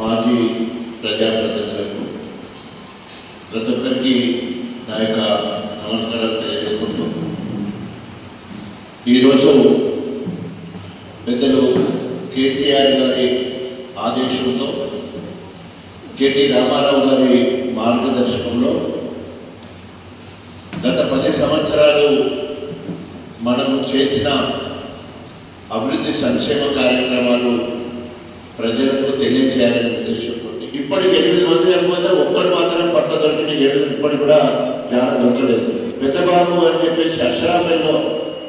మాజీ ప్రజాప్రతినిధులకు ప్రతి ఒక్కరికి నా యొక్క నమస్కారాలు తెలియజేసుకుంటూ ఈరోజు పెద్దలు కేసీఆర్ గారి ఆదేశంతో కెటి రామారావు గారి మార్గదర్శకంలో గత పది సంవత్సరాలు మనము చేసిన అభివృద్ధి సంక్షేమ కార్యక్రమాలు ప్రజలకు తెలియజేయాలనే ఉద్దేశంతో ఇప్పటికి ఎనిమిది మంది చనిపోతే ఒక్కడు మాత్రం పట్ట దొరికిన ఏడు ఇప్పటికి కూడా జ్ఞానం దొరకలేదు. పెద్దబాబు అని చెప్పేసి అక్షరాపేటలో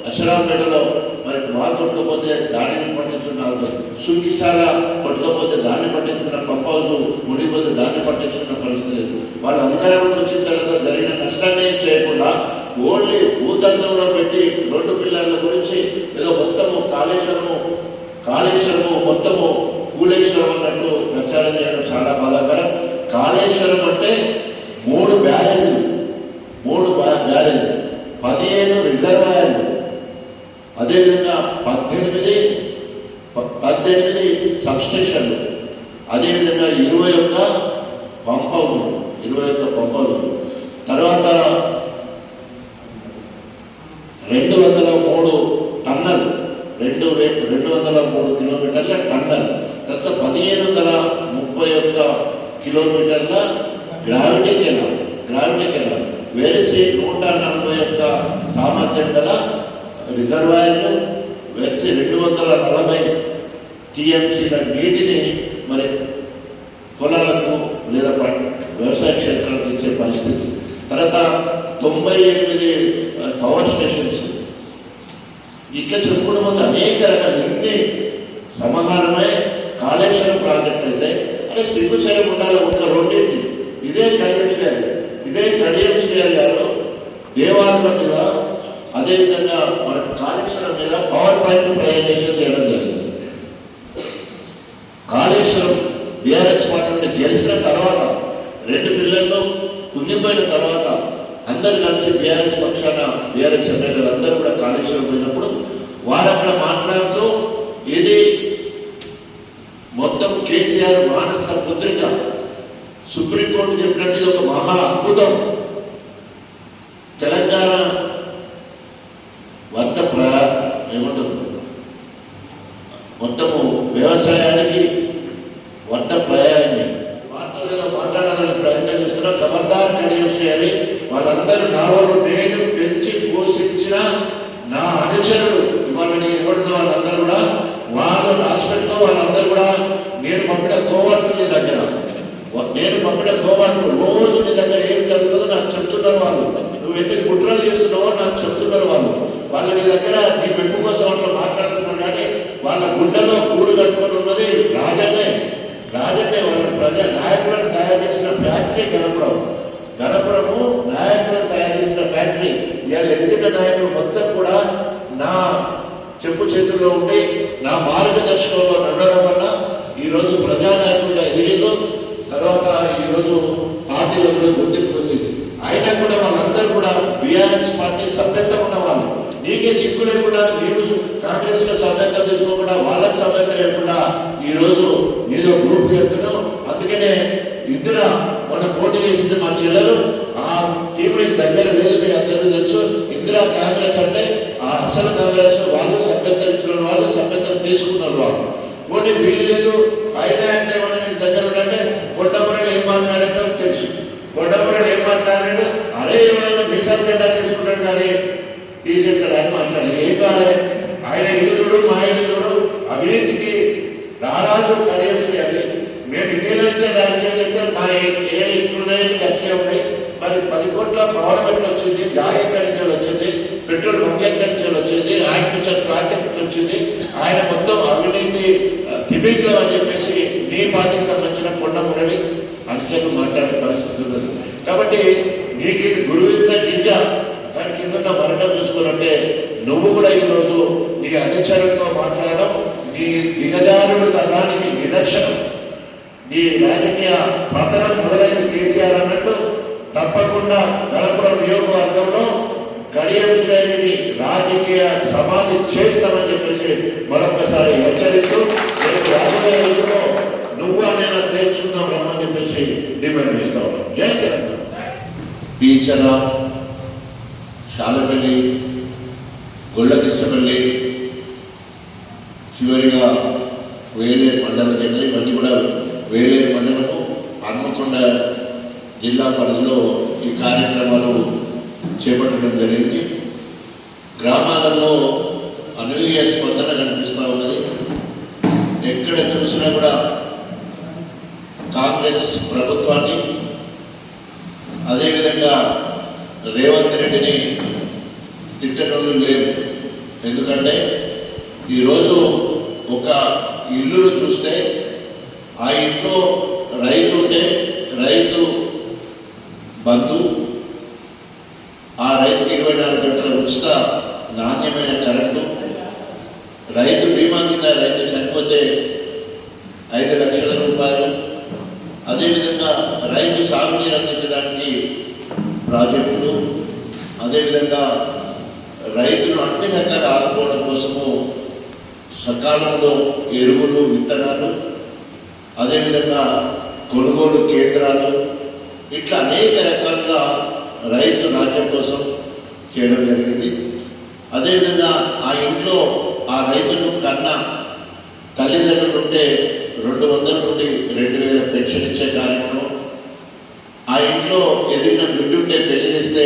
అక్షరాపేటలో మరి మా కొట్టుకపోతే దానిని పట్టించుకున్నారు. సుఖిశాల కొట్టుకపోతే దాన్ని పట్టించుకున్న పంపౌజు ముడిపోతే దాన్ని పట్టించుకున్న పరిస్థితి లేదు. వాళ్ళు అధికారంలోకి వచ్చిన తర్వాత జరిగిన నష్టాన్ని ఏం చేయకుండా ఓన్లీ భూతంత్రంలో పెట్టి రెండు పిల్లర్ల గురించి ఏదో మొత్తము కాళేశ్వరము కాళేశ్వరము మొత్తము ప్రచారం చేయడం చాలా బాధాకరం. కాళేశ్వరం అంటే మూడు బ్యారేజ్లు మూడు బ్యారేజ్లు పదిహేను రిజర్వాయర్లు. అదేవిధంగా పద్దెనిమిది ప- పద్దెనిమిది సబ్స్టేషన్లు. అదేవిధంగా ఇరవై ఒక్క పంప్ హౌస్లు ఇరవై ఒక్క పంప్ హౌస్లు. తర్వాత రెండు వందల మూడు టన్నల్ రెండు రెండు వందల మూడు కిలోమీటర్ల టన్నల్. గత పదిహేను వందల ముప్పై ఒక్క కిలోమీటర్ల గ్రావిటీ కెనాల్ గ్రావిటీ కెనాల్. వెరిసి నూట నలభై ఒక్క సామర్థ్యం గల రిజర్వాయర్లు వెరిసి రెండు వందల నలభై టీఎంసీల నీటిని మరి పొలాలకు లేదా ప- వ్యవసాయ క్షేత్రాలకు ఇచ్చే పరిస్థితి. తర్వాత తొంభై ఎనిమిది పవర్ స్టేషన్స్ ఇట్లా చెప్పుకోవడం అనేక రకాల ఇన్ని సమాహారమై కాళేశ్వరం ప్రాజెక్ట్ అయితే అదే శ్రీకుశైలం ఉండాలి ఒక రెండింటి. ఇదే కడియం శ్రీయారు ఇదే కడియం శ్రీయారు గారు దేవాలయం మీద అదేవిధంగా మన కాళేశ్వరం మీద పవర్ పాయింట్ ప్రజెంటేషన్ చేయడం జరిగింది. కాళేశ్వరం బీఆర్ఎస్ పార్టీ గెలిచిన తర్వాత రెండు పిల్లల్లో కుంగిపోయిన తర్వాత అందరు కలిసి బీఆర్ఎస్ పక్షాన బీఆర్ఎస్ ఎమ్మెల్యేలు అందరూ కూడా కాళేశ్వరం పోయినప్పుడు వారు అక్కడ మాట్లాడుతూ ఇది కేసీఆర్ మానస పుత్రిక. సుప్రీంకోర్టు చెప్పినట్టు ఇది ఒక మహా అద్భుతం. తెలంగాణ వర్త ప్ర ఏమంటుంది మొత్తము వ్యవసాయాన్ని వంట ప్రయాణి వార్తలలో మాట్లాడాలని ప్రయత్నం చేస్తున్నా ఖబర్దార్ కడియంసి అని వాళ్ళందరూ నా వాళ్ళు నేను పెంచి పోషించిన నా అనుచరుడు ఇవాళ నేను ఇవ్వడుతున్న వాళ్ళందరూ కూడా వాళ్ళు రాసిపెట్టుకో వాళ్ళందరూ కూడా నేను పంపిన నీ దగ్గర. నేను పంపిన కోవర్టు రోజు నీ దగ్గర ఏం జరుగుతుందో నాకు చెప్తున్నారు వాళ్ళు. నువ్వు ఎన్ని కుట్రలు చేస్తున్నావో నాకు చెప్తున్నారు వాళ్ళు. వాళ్ళ నీ దగ్గర నీ మెప్పు కోసం అట్లా మాట్లాడుతున్నారు కానీ వాళ్ళ గుండెలో గూడు కట్టుకొని ఉన్నది రాజన్నే. రాజన్నే వాళ్ళ ప్రజా నాయకులను తయారు చేసిన ఫ్యాక్టరీ గణపురం. గణపురము నాయకులను తయారు చేసిన ఫ్యాక్టరీ. వీళ్ళ ఎదిగిన నాయకులు మొత్తం కూడా నా చెప్పు చేతుల్లో ఉండి నా మార్గదర్శకంలో నడవడం వల్ల ఈరోజు ప్రజానాయకులుగా ఎదిగిందో తర్వాత ఈరోజు పార్టీలో కూడా గుర్తింపు పొందింది. అయినా కూడా వాళ్ళందరూ కూడా బీఆర్ఎస్ పార్టీ సభ్యత్వం ఉన్నవాళ్ళు నీకే చిక్కు లేకుండా నీవు కాంగ్రెస్లో సభ్యత్వం తీసుకోకుండా వాళ్ళకి సభ్యత లేకుండా ఈరోజు ఏదో నీదో గ్రూప్ చేస్తున్నావు. అందుకనే ఇందిర మన పోటీ చేసింది మా చెల్లెలు. ఆ టీం దగ్గర లేదు మీ అందరూ తెలుసు. ఇందిరా కాంగ్రెస్ అంటే ఆ అసలు కాంగ్రెస్ వాళ్ళు సభ్యత్వం ఇచ్చిన వాళ్ళు సభ్యత్వం తీసుకున్నారు వాళ్ళు. పోటీ వీలు లేదు. అయినా అంటే ఏమన్నా దగ్గర ఉంటే కొండపురం ఏం మాట్లాడటం తెలుసు. కొండపురం ఏం మాట్లాడాడు అరే ఎవరైనా మీసాలు గడ్డ తీసుకుంటాడు కానీ తీసేస్తాడు అని మాట్లాడాడు ఏం కాలే? ఆయన ఇల్లు మా ఇల్లు అవినీతికి రారాజు కడియంసి అవి మేము ఇన్నేళ్ళ రాజకీయాలు మా ఏ- ఏ ఇంట్లో అట్లే ఉన్నాయి. మరి పది కోట్ల పవర్ వచ్చింది జాయి ఎక్కడి వచ్చింది? పెట్రోల్ బంక్ వచ్చింది ఆయన పిక్చర్ వచ్చింది. ఆయన మొత్తం అవినీతి దిబీట్లో అని చెప్పేసి నీ పార్టీకి సంబంధించిన కొండ మురళి అంశాలు మాట్లాడే పరిస్థితి ఉన్నది. కాబట్టి నీకు ఇది గురువింద నిజ దాని కింద ఉన్న మరణం చూసుకున్నట్టే నువ్వు కూడా ఈరోజు నీ అనుచరులతో మాట్లాడడం నీ దిగజారుడు తనానికి నిదర్శనం. నీ రాజకీయ పతనం మొదలైన కేసీఆర్ అన్నట్టు తప్పకుండా నలపురం నియోజకవర్గంలో గడియంశులైనటువంటి రాజకీయ సమాధి చేస్తామని చెప్పేసి మరొకసారి హెచ్చరిస్తూ నేను రాజకీయ యుద్ధంలో నువ్వు అనైనా తెచ్చుకుందాం రమ్మని చెప్పేసి డిమాండ్ చేస్తా ఉన్నాం. జై తెలంగాణ పీచన శాలపల్లి గొళ్ళకృష్ణపల్లి చివరిగా వేలేరు మండలం జంగలి ఇవన్నీ కూడా వేలేరు మండలము హన్మకొండ జిల్లా పరిధిలో ఈ కార్యక్రమాలు చేపట్టడం జరిగింది. గ్రామాలలో అనూహ్య స్పందన కనిపిస్తూ ఉన్నది. ఎక్కడ చూసినా కూడా కాంగ్రెస్ ప్రభుత్వాన్ని అదేవిధంగా రేవంత్ రెడ్డిని తిట్టడంలో లేవు ఎందుకంటే ఈరోజు ఒక ఇల్లును చూస్తే ఆ ఇంట్లో రైతు రైతు బంధు ఆ రైతుకి ఇరవై నాలుగు గంటల ఉచిత నాణ్యమైన కరెంటు రైతు బీమా కింద రైతు చనిపోతే ఐదు లక్షల రూపాయలు అదేవిధంగా రైతు చేయడానికి ప్రాజెక్టులు అదేవిధంగా రైతులు అన్ని రకాల ఆదుకోవడం కోసము సకాలంలో ఎరువులు విత్తనాలు అదేవిధంగా కొనుగోలు కేంద్రాలు ఇట్లా అనేక రకాలుగా రైతు రాజ్యం కోసం చేయడం జరిగింది. అదేవిధంగా ఆ ఇంట్లో ఆ రైతులు కన్నా తల్లిదండ్రులు ఉంటే రెండు వందల నుండి రెండు వేల పెన్షన్ ఇచ్చే కార్యక్రమం ఆ ఇంట్లో ఎదిగిన బిడ్డ ఉంటే పెళ్ళి చేస్తే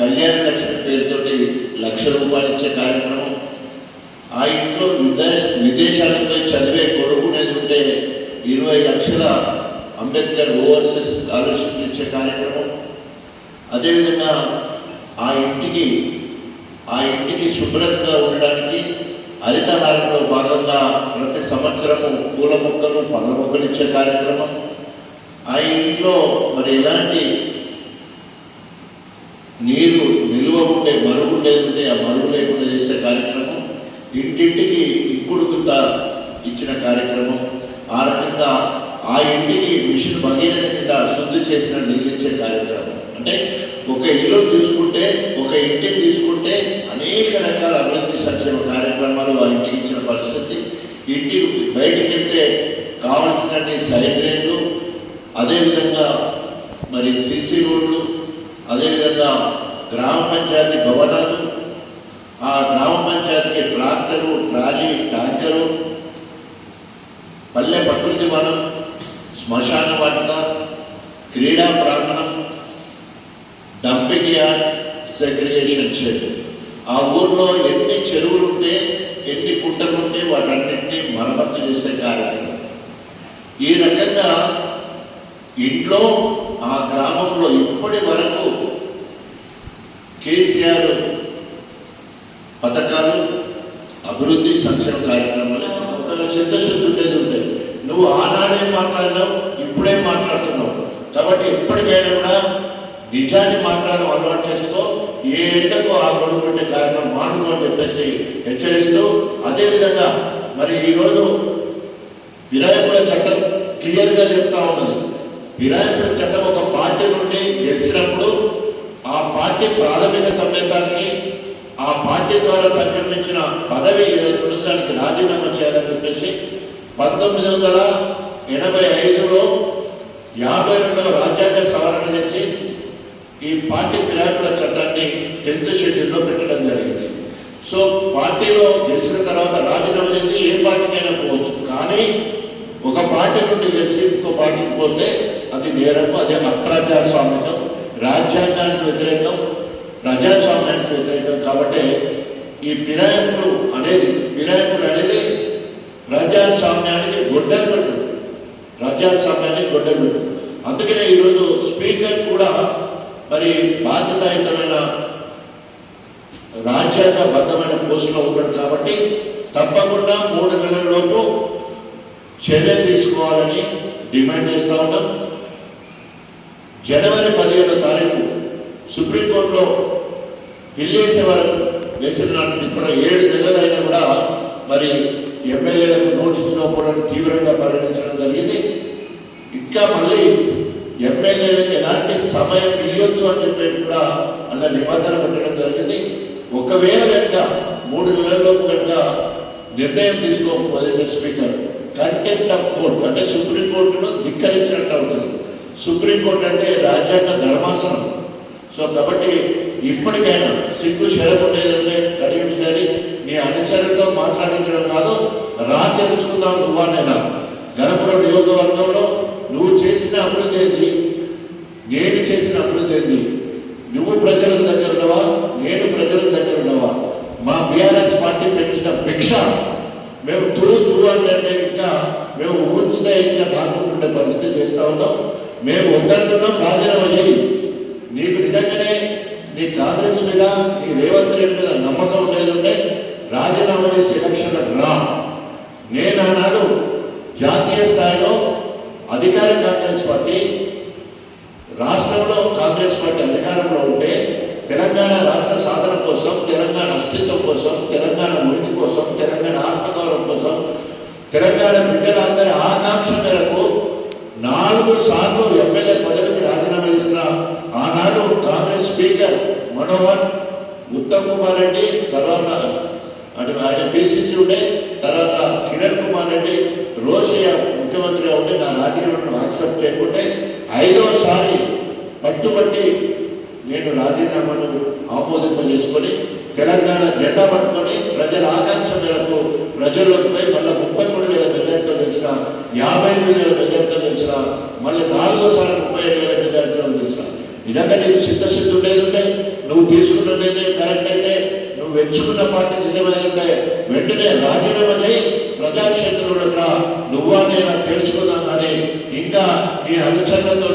కళ్యాణ లక్ష్మి పేరుతోటి లక్ష రూపాయలు ఇచ్చే కార్యక్రమం. ఆ ఇంట్లో విదేశ విదేశాలపై చదివే కొడుకునేది ఉంటే ఇరవై లక్షల అంబేద్కర్ ఓవర్సీస్ స్కాలర్షిప్ ఇచ్చే కార్యక్రమం. అదేవిధంగా ఆ ఇంటికి ఆ ఇంటికి శుభ్రతగా ఉండడానికి హరితహారంలో భాగంగా ప్రతి సంవత్సరము పూల మొక్కలు పళ్ళ మొక్కలు ఇచ్చే కార్యక్రమం. ఆ ఇంట్లో మరి ఎలాంటి నీరు నిల్వ ఉంటే మరుగు లేకుంటే ఆ మరుగు లేకుండా చేసే కార్యక్రమం ఇంటింటికి ఇప్పుడు గుంత ఇచ్చిన కార్యక్రమం ఆ రకంగా ఆ ఇంటికి మిషన్ భగీరథ కింద శుద్ధి చేసిన నీళ్ళు ఇచ్చే కార్యక్రమం. అంటే ఒక ఇల్లు తీసుకుంటే ఒక ఇంటిని తీసుకుంటే అనేక రకాల అభివృద్ధి సంక్షేమ కార్యక్రమాలు ఆ ఇంటికి ఇచ్చిన పరిస్థితి. ఇంటికి బయటికి వెళ్తే కావలసినన్ని సైబ్రేన్లు అదేవిధంగా మరి సీసీ రోడ్లు అదేవిధంగా గ్రామ పంచాయతీ భవనాలు ఆ గ్రామ పంచాయతీకి ట్రాక్టరు ట్రాలీ ట్యాంకరు పల్లె ప్రకృతి వనం శ్మశాన వాటిక క్రీడా ప్రాంగణం డంపింగ్ యార్డ్ సెగ్రిగేషన్ షెడ్. ఆ ఊర్లో ఎన్ని చెరువులు ఉంటే ఎన్ని కుంటలు ఉంటే వాటన్నింటినీ మరమ్మతు చేసే కార్యక్రమం. ఈ రకంగా ఇంట్లో ఆ గ్రామంలో ఇప్పటి వరకు కేసీఆర్ పథకాలు అభివృద్ధి సంక్షేమ కార్యక్రమాలు ఒక సిద్ధశుద్ధి ఉండేది ఉంటాయి. నువ్వు ఆనాడే మాట్లాడినావు ఇప్పుడే మాట్లాడుతున్నావు. కాబట్టి ఎప్పటికైనా కూడా నిజాన్ని మాట్లాడడం అలవాటు చేసుకో. ఏ ఎండకు ఆ గొడవ పెట్టే కార్యక్రమం మానుకో అని చెప్పేసి హెచ్చరిస్తూ అదేవిధంగా మరి ఈరోజు వినాయకుల చట్టం క్లియర్గా చెప్తా ఉన్నది. వినాయకుల చట్టం ఒక పార్టీ నుండి గెలిచినప్పుడు ఆ పార్టీ ప్రాథమిక సభ్యత్వానికి ఆ పార్టీ ద్వారా సంక్రమించిన పదవి ఏదైతే దానికి రాజీనామా చేయాలని చెప్పేసి పంతొమ్మిది వందల ఎనభై ఐదులో యాభై రెండవ రాజ్యాంగ సవరణ చేసి ఈ పార్టీ ఫిరాయింపుల చట్టాన్ని టెన్త్ షెడ్యూల్లో పెట్టడం జరిగింది. సో పార్టీలో గెలిచిన తర్వాత రాజీనామా చేసి ఏ పార్టీకైనా పోవచ్చు. కానీ ఒక పార్టీ నుండి గెలిచి ఇంకో పార్టీకి పోతే అది నేరము అదే అప్రజాస్వామికం రాజ్యాంగానికి వ్యతిరేకం ప్రజాస్వామ్యానికి వ్యతిరేకం. కాబట్టి ఈ ఫిరాయింపులు అనేది ఫిరాయింపులు అనేది ప్రజాస్వామ్యానికి గొడ్డలు ప్రజాస్వామ్యానికి గొడ్డలు అందుకనే ఈరోజు స్పీకర్ కూడా మరి బాధ్యతాయుతమైన రాజ్యాంగబద్ధమైన పోస్టులో ఉన్నాడు కాబట్టి తప్పకుండా మూడు నెలలలోపు చర్య తీసుకోవాలని డిమాండ్ చేస్తూ ఉంటాం జనవరి పదిహేడో తారీఖు సుప్రీంకోర్టులో పిల్లేసే వరకు వేసిన నాటి ఇప్పుడు ఏడు నెలలైనా కూడా మరి ఎమ్మెల్యేలకు నోటీసులు కూడా తీవ్రంగా పరిగణించడం జరిగింది. ఇంకా మళ్ళీ ఎమ్మెల్యేలకు ఎలాంటి సమయం ఇవ్వద్దు అని చెప్పి కూడా అన్న నిబంధన పెట్టడం జరిగింది. ఒకవేళ కనుక మూడు నెలల్లోపు కనుక నిర్ణయం తీసుకోకపోతే స్పీకర్ కంటెంప్ట్ ఆఫ్ కోర్ట్ అంటే సుప్రీంకోర్టులో ధిక్కరించినట్టు అవుతుంది. సుప్రీంకోర్టు అంటే రాజ్యాంగ ధర్మాసనం. సో కాబట్టి ఇప్పటికైనా సిగ్గు చెడకుండేదంటే కడియం చేయాలి నీ అనుచరులతో మాట్లాడించడం కాదు రా తెలుసుకుందాం నువ్వానైనా గణపురం నియోజకవర్గంలో నువ్వు చేసిన అభివృద్ధి ఏంది? నేను చేసిన అభివృద్ధి ఏంది? నువ్వు ప్రజల దగ్గర ఉన్నవా? నేను ప్రజల దగ్గర ఉన్నవా? మా బీఆర్ఎస్ పార్టీ పెట్టిన భిక్ష మేము తూ తూ అంటే ఇంకా మేము ఊడ్చితే ఇంకా నాకుంటుండే పరిస్థితి చేస్తా ఉన్నాం. మేము వద్దంటున్నాం రాజీనామా చేయి. నీకు నిజంగానే నీ కాంగ్రెస్ మీద నీ రేవంత్ రెడ్డి మీద నమ్మకం లేదంటే రాజీనామా చేసి ఎలక్షన్లకు రా. నేను ఆనాడు జాతీయ స్థాయిలో అధికార కాంగ్రెస్ పార్టీ రాష్ట్రంలో కాంగ్రెస్ పార్టీ అధికారంలో ఉంటే తెలంగాణ రాష్ట్ర సాధన కోసం తెలంగాణ అస్తిత్వం కోసం తెలంగాణ ఉనికి కోసం తెలంగాణ ఆత్మగౌరవం కోసం తెలంగాణ బిడ్డలందరి ఆకాంక్ష మేరకు నాలుగు సార్లు ఎమ్మెల్యే పదవికి రాజీనామా చేసిన ఆనాడు కాంగ్రెస్ స్పీకర్ మనోహర్ ఉత్తమ్ కుమార్ రెడ్డి తర్వాత అంటే ఆయన పిసిసి ఉండే తర్వాత కిరణ్ కుమార్ రెడ్డి రోషయ్య ముఖ్యమంత్రిగా ఉంటే నా రాజీనామాను యాక్సెప్ట్ చేయకుంటే ఐదోసారి పట్టుబట్టి నేను రాజీనామాను ఆమోదింపజేసుకొని తెలంగాణ జెండా పట్టుకొని ప్రజల ఆకాంక్ష మేరకు ప్రజల్లోకి పోయి మళ్ళీ ముప్పై మూడు వేల మెజార్టీతో తెలిసిన యాభై ఎనిమిది వేల మెజార్టీతో తెలిసిన మళ్ళీ నాలుగోసారి ముప్పై ఏడు వేల మెజార్టీతో తెలిసిన నిజంగా నీకు సిద్ధశుద్ధి ఉండేది ఉంటే నువ్వు తీసుకున్న నిర్ణయం కరెక్ట్ అయితే నువ్వు ఎంచుకున్న పార్టీ నిజమే వెంటనే రాజీనామా చేయి. ప్రజాక్షేత్రంలో కూడా నువ్వా నేను తెలుసుకుందాం కానీ ఇంకా ఈ అనుచరులతో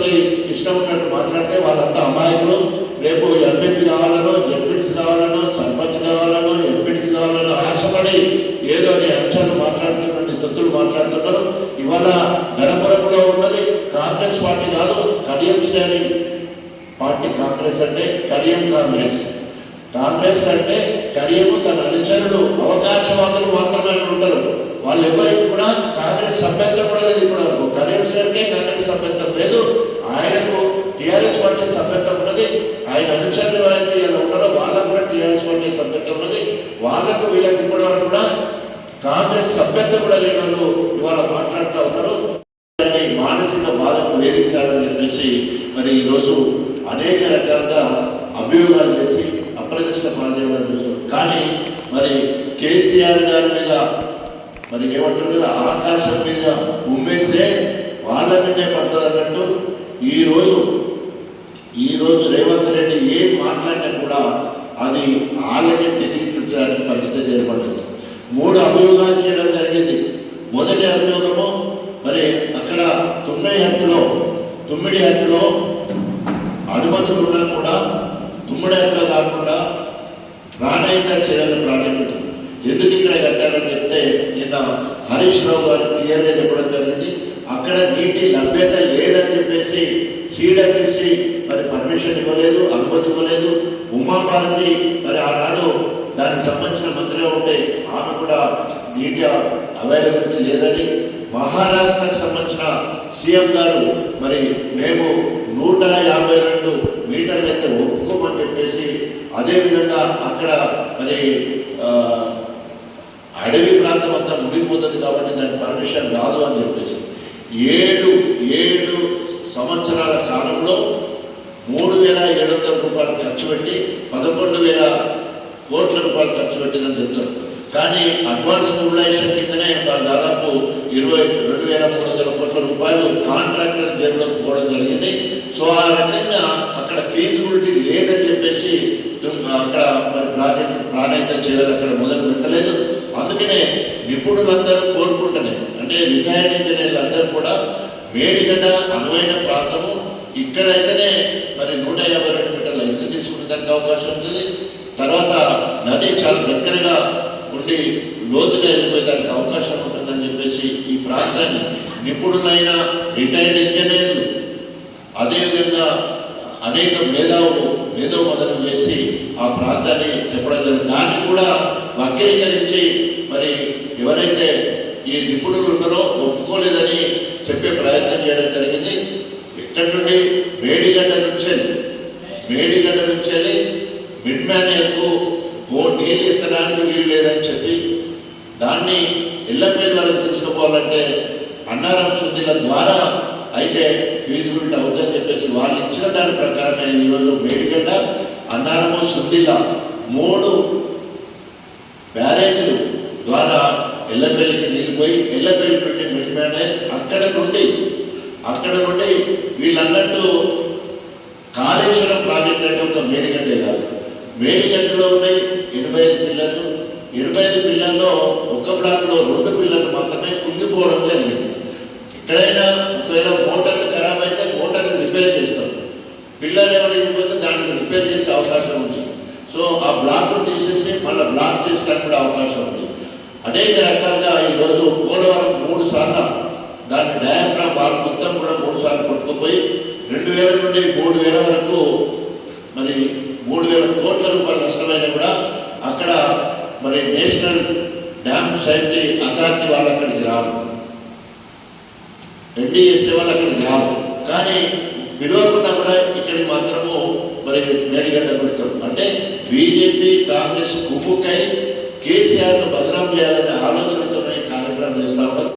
ఇష్టం ఉన్నట్టు మాట్లాడితే వాళ్ళంతా అమాయకులు. రేపు ఎంపీపీ కావాలనో జడ్పీటీసీ కావాలనో సర్పంచ్ కావాలనో ఎంపీటీసీ కావాలనో ఆశపడి ఏదో నీ అంశాలు మాట్లాడుతున్నటువంటి నీ మాట్లాడుతున్నారు. ఇవాళ గణపురంలో ఉన్నది కాంగ్రెస్ పార్టీ కాదు కడియం శ్రేణి పార్టీ కాంగ్రెస్ అంటే కడియం కాంగ్రెస్. కాంగ్రెస్ అంటే కడియము తన అనుచరులు అవకాశవాదులు మాత్రమే ఉంటారు. వాళ్ళు ఎవరికి కూడా కాంగ్రెస్ సభ్యత్వం కూడా లేదు ఇప్పుడు వరకు. కడియం శ్రేణికే కాంగ్రెస్ సభ్యత్వం లేదు. ఆయనకు టిఆర్ఎస్ పార్టీ సభ్యత్వం ఉన్నది. ఆయన అనుచరులు ఎవరైతే ఇలా ఉన్నారో వాళ్ళకు కూడా టీఆర్ఎస్ పార్టీ సభ్యత్వం ఉన్నది. వాళ్ళకు వీళ్ళకి ఇప్పటి కూడా కాంగ్రెస్ సభ్యత్వం కూడా లేని వాళ్ళు ఇవాళ మాట్లాడుతూ ఉన్నారు. మానసిక బాధకు వేధించాలని చెప్పేసి మరి ఈరోజు అనేక రకాలుగా అభియోగాలు చేసి అప్రదిష్ట మాధ్యమాలు చూస్తున్నారు. కానీ మరి కేసీఆర్ గారి మీద మరి ఏమంటారు కదా ఆకాశం మీద ఉమ్మేస్తే వాళ్ళ నిన్నే పడుతుంది అన్నట్టు ఈరోజు ఈరోజు రేవంత్ రెడ్డి ఏం మాట్లాడినా కూడా అది వాళ్ళకే తిరిగి పరిస్థితి ఏర్పడింది మూడు అభియోగాలు చేయడం జరిగింది. మొదటి అభియోగము మరి అక్కడ తొమ్మిది హత్తులో తొమ్మిది హత్తులో అనుమతులు ఉన్నా కూడా తుమ్మిడి హత్తులో కాకుండా ప్రాణాయిత చర్యలు ప్రారంభించారు. ఎందుకు ఇక్కడ కట్టారని చెప్తే నిన్న హరీష్ రావు గారు క్లియర్గా చెప్పడం జరిగింది. అక్కడ నీటి లభ్యత లేదని చెప్పేసి సీడబ్ల్యూసీ మరి పర్మిషన్ ఇవ్వలేదు అనుమతి ఇవ్వలేదు. ఉమాభారతి మరి ఆనాడు దానికి సంబంధించిన మంత్రిగా ఉంటే ఆమె కూడా నీటి అవైలబిలిటీ లేదని మహారాష్ట్రకు సంబంధించిన సీఎం గారు మరి మేము నూట యాభై రెండు మీటర్లు అయితే ఒప్పుకోమని చెప్పేసి అదేవిధంగా అక్కడ మరి అడవి ప్రాంతం అంతా మునిగిపోతుంది కాబట్టి దానికి పర్మిషన్ రాదు అని చెప్పేసి ఏడు ఏడు సంవత్సరాల కాలంలో మూడు వేల ఏడు వందల రూపాయలు ఖర్చు పెట్టి పదకొండు వేల కోట్ల రూపాయలు ఖర్చు పెట్టిందని చెప్తారు కానీ అడ్వాన్స్ మొబిలైజేషన్ కిందనే దాదాపు ఇరవై రెండు వేల మూడు వందల కోట్ల రూపాయలు కాంట్రాక్టర్ జేబులోకి పోవడం జరిగింది. సో ఆ రకంగా అక్కడ ఫీజిబిలిటీ లేదని చెప్పేసి అక్కడ మరి ప్రాజెక్ట్ ప్రాణాయిత చేయాలి అక్కడ మొదలు పెట్టలేదు. అందుకనే నిపుణులందరూ కోరుకుంటున్నాయి అంటే రిటైర్డ్ ఇంజనీర్లు అందరూ కూడా మేడిగడ్డ అనువైన ప్రాంతము ఇక్కడైతేనే మరి నూట యాభై రెండు మీటర్ల ఎత్తు తీసుకునేదానికి అవకాశం ఉంటుంది తర్వాత నది చాలా దగ్గరగా ఉండి లోతుగా వెళ్ళిపోయేదానికి అవకాశం ఉంటుందని చెప్పేసి ఈ ప్రాంతాన్ని నిపుణులైన రిటైర్డ్ ఇంజనీర్లు అదేవిధంగా అనేక మేధావులు మేధోమదనం చేసి ఆ ప్రాంతాన్ని చెప్పడం జరిగింది. దాన్ని కూడా వక్రీకరించి మరి ఎవరైతే ఈ నిపుణులు ఉన్నారో ఒప్పుకోలేదని చెప్పే ప్రయత్నం చేయడం జరిగింది. ఇక్కడి నుండి వేడిగడ్డ నుంచి వేడిగడ్డ నుంచి వెళ్ళి మిడ్ మ్యానేర్కు ఓ నీళ్ళు ఎత్తడానికి వీలు లేదని చెప్పి దాన్ని ఇళ్ళపల్లి వరకు తీసుకుపోవాలంటే అన్నారం శుద్ధిల ద్వారా అయితే ఫీజిబిలిటీ అవుతుందని చెప్పేసి వాళ్ళు ఇచ్చిన దాని ప్రకారమే ఈరోజు మేడిగడ్డ అన్నారము శుద్ధిల మూడు బ్యారేజీలు ద్వారా ఎల్లపల్లికి పోయి ఎల్లపల్లి పెట్టి మెట్టాడే అక్కడ నుండి అక్కడ నుండి వీళ్ళన్నట్టు కాళేశ్వరం ప్రాజెక్ట్ అంటే ఒక మేడిగడ్డే కాదు. మేడిగడ్డలో ఉన్నాయి ఎనభై ఐదు పిల్లలు ఎనభై ఐదు పిల్లల్లో ఒక బ్లాక్లో రెండు పిల్లలు మాత్రమే కుంగిపోవడం జరిగింది. ఎక్కడైనా ఒకవేళ మోటార్లు ఖరాబ్ అయితే మోటార్లు రిపేర్ చేస్తాం. పిల్లలు ఏమైనా ఇవ్వకపోతే దానికి రిపేర్ చేసే అవకాశం ఉంది. సో ఆ బ్లాక్ తీసేసి మళ్ళీ బ్లాక్ చేసుకోవడానికి కూడా అవకాశం ఉంది. అనేక రకాలుగా ఈరోజు పోలవరం మూడు సార్లు దాని డయాఫ్రామ్ వాల్ మొత్తం కూడా మూడు సార్లు రెండు వేల నుండి మూడు వేల వరకు మరి మూడు వేల కోట్ల రూపాయలు నష్టమైన కూడా అక్కడ మరి నేషనల్ డ్యామ్ సేఫ్టీ అథారిటీ వాళ్ళు అక్కడికి రారు. ఎన్డీఎస్ఏ వాళ్ళు అక్కడికి రారు. కానీ పిలవకుండా కూడా ఇక్కడికి మాత్రము మరి మేడిగడ్డ పెడతాం అంటే బీజేపీ కాంగ్రెస్ కుమ్ముకై కేసీఆర్ను బదనాం చేయాలనే ఆలోచనతో కార్యక్రమం చేస్తా ఉంటారు